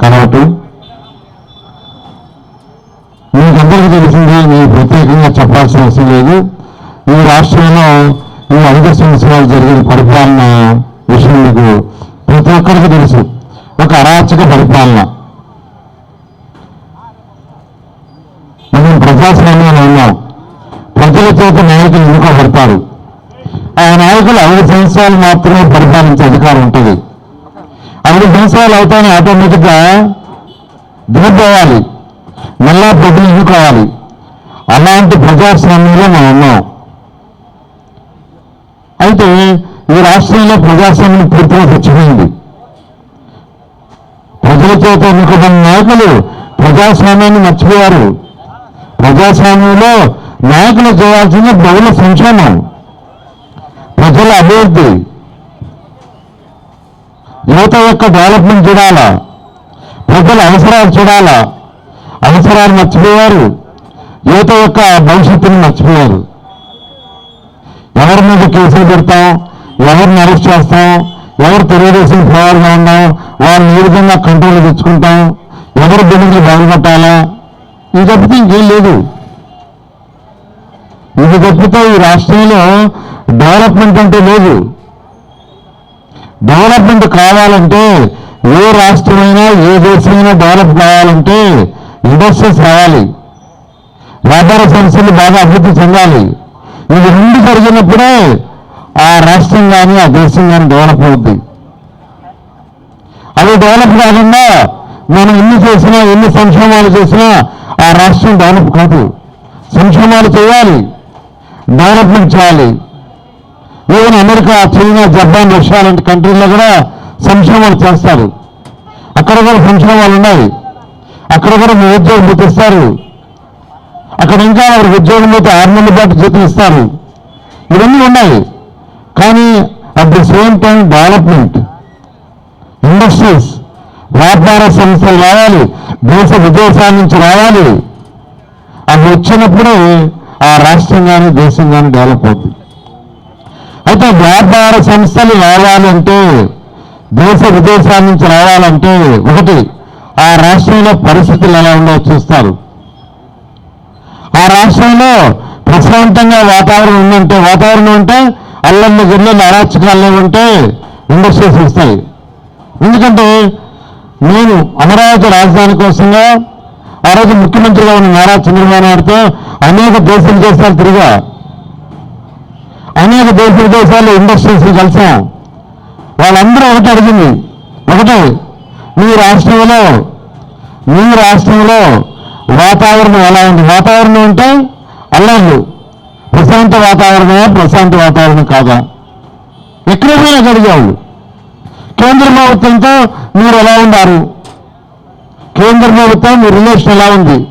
కనవటు మీకందరికీ తెలిసింది నేను ప్రత్యేకంగా చెప్పాల్సిన అవసరం లేదు. ఈ రాష్ట్రంలో ఈ ఐదు సంవత్సరాలు జరిగిన పరిపాలన విషయం మీకు ప్రతి ఒక్కరికి తెలుసు ఒక అరాచక పరిపాలన. మనం ప్రజాస్వామ్యంలో ఉన్నాం. ప్రజల చేత నాయకులు ఎన్నుకోబడతారు ఆ నాయకులు ఐదు సంవత్సరాలు మాత్రమే పరిపాలించే అధికారం ఉంటుంది. ఐదు సంవత్సరాలు అవుతానే ఆటోమేటిక్గా దిగిపోవాలి. మళ్ళా ప్రజలు ఎన్నుకోవాలి. అలాంటి ప్రజాస్వామ్యంలో మనం ఉన్నాం. అయితే ఈ రాష్ట్రంలో ప్రజాస్వామ్యం పూర్తిగా చచ్చిపోయింది ప్రజల చేత ఎన్నుకోబడిన నాయకులు ప్రజాస్వామ్యాన్ని మర్చిపోయారు. ప్రజాస్వామ్యంలో నాయకులు చేయాల్సింది బహుళ సంక్షేమం. ప్రజల అభివృద్ధి. యువత యొక్క డెవలప్మెంట్ చూడాలా? ప్రజల అవసరాలు చూడాలా? అవసరాలు మర్చిపోయారు యువత యొక్క భవిష్యత్తుని మర్చిపోయారు ఎవరి మీద కేసులు పెడతాం? ఎవరిని అరెస్ట్ చేస్తాం? ఎవరు తెలుగుదేశం ఫేవర్గా ఉన్నాం వాళ్ళని ఏ విధంగా కంట్రోల్ తెచ్చుకుంటాం? ఎవరు బిల్డింగ్లు బాగుపట్టాలా ఇది తప్పితే ఇంకేం లేదు. ఇది తప్పితే ఈ రాష్ట్రంలో డెవలప్మెంట్ అంటే లేదు. డెవలప్మెంట్ కావాలంటే ఏ రాష్ట్రమైనా ఏ దేశమైనా డెవలప్ కావాలంటే ఇండస్ట్రీస్ రావాలి. వ్యాపార సంస్థలు బాగా అభివృద్ధి చెందాలి. ఇవి రెండు జరిగినప్పుడే ఆ రాష్ట్రం కానీ ఆ దేశం కానీ డెవలప్ అవుద్ది. అది డెవలప్ కాకుండా మనం ఎన్ని చేసినా ఎన్ని సంక్షేమాలు చేసినా ఆ రాష్ట్రం డెవలప్ కాదు. సంక్షేమాలు చేయాలి. డెవలప్మెంట్ చేయాలి. Even America China Japan Russia లాంటి కంట్రీల్లో కూడా సంక్షేమాలు చేస్తారు. అక్కడ కూడా సంక్షేమాలు ఉన్నాయి. అక్కడ కూడా మీ ఉద్యోగం గుర్తిస్తారు అక్కడ ఇంకా వారికి ఉద్యోగం పోతే ఆరు నెలల పాటు జీతం ఇస్తారు. ఇవన్నీ ఉన్నాయి. కానీ at the same time development industries వ్యాపార సంస్థలు రావాలి దేశ విదేశాల నుంచి రావాలి. అవి వచ్చినప్పుడే ఆ రాష్ట్రం కానీ దేశం కానీ డెవలప్ అవుతుంది. అయితే వ్యాపార సంస్థలు రావాలంటే దేశ విదేశాల నుంచి రావాలంటే ఒకటి ఆ రాష్ట్రంలో పరిస్థితులు ఎలా ఉండో చూస్తారు. ఆ రాష్ట్రంలో ప్రశాంతంగా వాతావరణం ఉందంటే వాతావరణం ఉంటే అల్లన్న గిన్నెలు అరాచకాల్లో ఉంటే ఇండస్ట్రీస్ వస్తాయి. ఎందుకంటే నేను అమరావతి రాజధాని కోసంగా ఆ రోజు ముఖ్యమంత్రిగా ఉన్న నారా చంద్రబాబు నాయుడుతో అనేక దేశ విదేశాలు తిరిగా అనేక దేశ విదేశాల్లో ఇండస్ట్రీస్ కలిసాం. వాళ్ళందరూ ఒకటి అడిగింది. ఒకటి మీ రాష్ట్రంలో మీ రాష్ట్రంలో వాతావరణం ఎలా ఉంది? వాతావరణం అంటే అల్లాళ్ళు ప్రశాంత వాతావరణమా? ప్రశాంత వాతావరణం కాదా? ఎక్కడ పోయినా అడిగేవాళ్ళు కేంద్ర ప్రభుత్వంతో మీరు ఎలా ఉన్నారు? కేంద్ర ప్రభుత్వం మీ రిలేషన్ ఎలా ఉంది?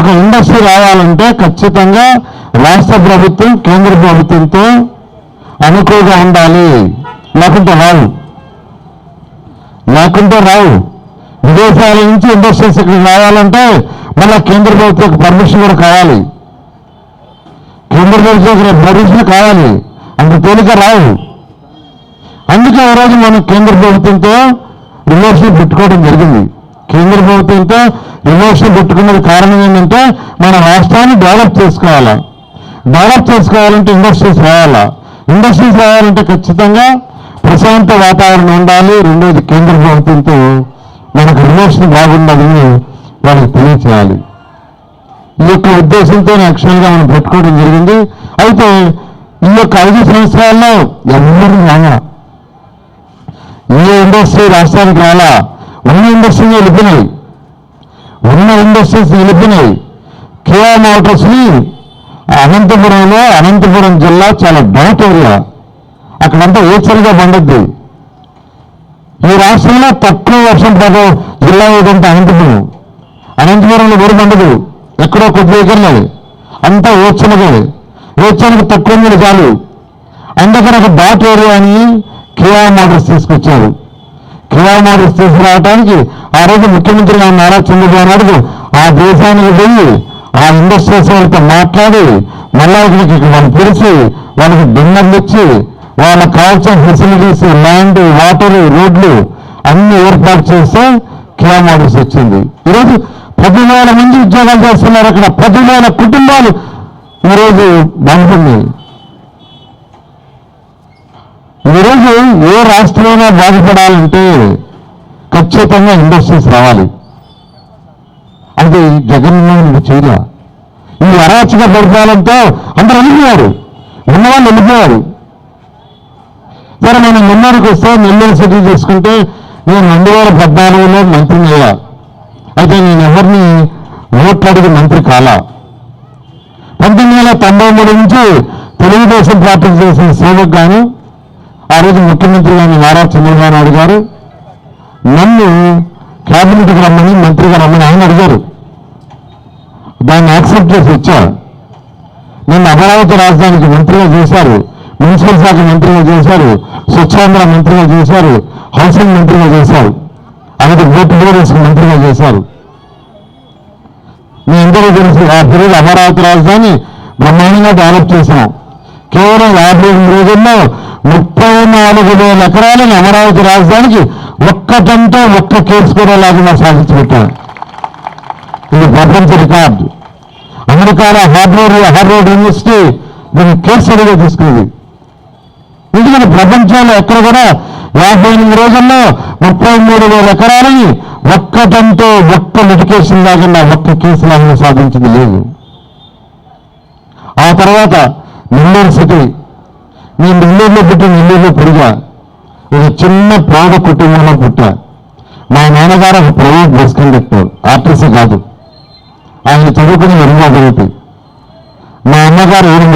ఒక ఇండస్ట్రీ రావాలంటే ఖచ్చితంగా రాష్ట్ర ప్రభుత్వం కేంద్ర ప్రభుత్వంతో అనుకూలంగా ఉండాలి. లేకుంటే రావు. లేకుంటే రావు. విదేశాల నుంచి ఇండస్ట్రీస్ ఇక్కడ రావాలంటే మళ్ళీ కేంద్ర ప్రభుత్వం పర్మిషన్ కూడా కావాలి. కేంద్ర ప్రభుత్వం పర్మిషన్ కావాలి. అంత తేలిక రావు. అందుకే ఆ రోజు మనం కేంద్ర ప్రభుత్వంతో రిలేషన్ పెట్టుకోవడం జరిగింది. కేంద్ర ప్రభుత్వంతో రిమోషన్ పెట్టుకున్నది కారణం ఏంటంటే మన రాష్ట్రాన్ని డెవలప్ చేసుకోవాలి. డెవలప్ చేసుకోవాలంటే ఇండస్ట్రీస్ రావాలా. ఇండస్ట్రీస్ రావాలంటే ఖచ్చితంగా ప్రశాంత వాతావరణం ఉండాలి. రెండోది కేంద్ర ప్రభుత్వంతో మనకు రిలేషన్ బాగుండాలని వాళ్ళకి తెలియచేయాలి. ఈ యొక్క ఉద్దేశంతో యాక్చువల్గా మనం పెట్టుకోవడం జరిగింది. అయితే ఈ యొక్క ఐదు సంవత్సరాల్లో ఎవరు రాగా ఏ ఇండస్ట్రీ రాష్ట్రానికి రాలా? ఉన్న ఇండస్ట్రీని వెళ్ళిపోయినాయి ఉన్న ఇండస్ట్రీస్ వెళ్ళిపోయినాయి కియా మోటార్స్ని అనంతపురంలో అనంతపురం జిల్లా చాలా డౌట్ ఏరియా. అక్కడంతా ఏచలుగా పండుద్ది. ఈ రాష్ట్రంలో తక్కువ వర్షం పడే జిల్లా ఏదంటే అనంతపురం. అనంతపురంలో వరి పండదు. ఎక్కడో కొద్ది ఎకర్లేదు అంతా ఓచనగా ఓచనకు తక్కువ మీద చాలు. అందుకని ఒక డాట్ ఏరియా అని కేఆర్ మోటార్స్ తీసుకొచ్చారు. కియా మోటార్స్ తీసుకురావడానికి ఆ రోజు ముఖ్యమంత్రిగా ఉన్న నారా చంద్రబాబు నాయుడు ఆ దేశానికి పోయి ఆ ఇండస్ట్రీస్ వాళ్ళతో మాట్లాడి మళ్ళా మనం పిలిచి వాళ్ళకి డిన్నర్లు ఇచ్చి వాళ్ళకి కావాల్సిన ఫెసిలిటీస్ ల్యాండ్ వాటర్ రోడ్లు అన్ని ఏర్పాటు చేస్తే కియా మోడల్స్ వచ్చింది. ఈరోజు పదివేల మంది ఉద్యోగాలు చేస్తున్నారు అక్కడ. పదివేల కుటుంబాలు ఈరోజు బాగుంటుంది ఈరోజు ఏ రాష్ట్రమైనా బాధపడాలంటే ఖచ్చితంగా ఇండస్ట్రీస్ రావాలి. అది జగన్మోహన్ రెడ్డి చేయలే ఈ అరాచక పరిపాలనతో అందరూ వెళ్ళిపోయారు ఉన్నవాళ్ళు వెళ్ళిపోయారు సరే మనం నెల్లూరుకి వస్తే నెల్లూరు సిటీ చేసుకుంటే నేను రెండు వేల పద్నాలుగులో మంత్రిని అయ్యా. అయితే నేను ఎవరిని ఓట్లాడికి మంత్రి కాలా? పంతొమ్మిది వేల తొంభై మూడు నుంచి తెలుగుదేశం పార్టీ చేసిన సేవకు గాను ఆ రోజు ముఖ్యమంత్రి గారిని నారా చంద్రబాబు నాయుడు గారు నన్ను క్యాబినెట్కి రమ్మని మంత్రిగా రమ్మని ఆయన అడిగారు. దాన్ని యాక్సెప్ట్ చేసి వచ్చా. నన్ను అమరావతి రాజధానికి మంత్రిగా చేశారు మున్సిపల్ శాఖ మంత్రిగా చేశారు స్వచ్ఛాంధ్ర మంత్రిగా చేశారు హౌసింగ్ మంత్రిగా చేశారు అలాగే ఓటు వేసుకు మంత్రిగా చేశారు. మీ అందరూ తెలుసు ఆ పిల్లలు అమరావతి రాజధాని బ్రహ్మాండంగా డెవలప్ చేశాం. కేవలం యాభై ఎనిమిది రోజుల్లో ముప్పై నాలుగు వేల ఎకరాలను అమరావతి రాజధానికి ఒక్కటంతో ఒక్క కేసు కూడా లేకుండా సాధించి ఇది ప్రపంచ రికార్డు. అమెరికాలో హార్వర్డ్ హార్వర్డ్ యూనివర్సిటీ దీన్ని కేస్ స్టడీగా తీసుకుంది. ఎందుకంటే ప్రపంచంలో ఎక్కడ కూడా యాభై ఎనిమిది రోజుల్లో ముప్పై మూడు వేల ఎకరాలని ఒక్కటంతో ఒక్క లిటికేషన్ లేకుండా ఒక్క కేసు లేకుండా సాధించింది లేదు. ఆ తర్వాత నెల్లూరు సిటీ. నేను నెల్లూరులో పుట్టి నెల్లూరులో పుడిగా ఒక చిన్న పేద కుటుంబంలో పుట్టా మా నాన్నగారు ఒక ప్రైవేట్ బస్ కండక్టర్ ఆర్టీసీ కాదు. ఆయన చదువుకుని ఎన్నో అభివృద్ధి మా అమ్మగారు ఏడు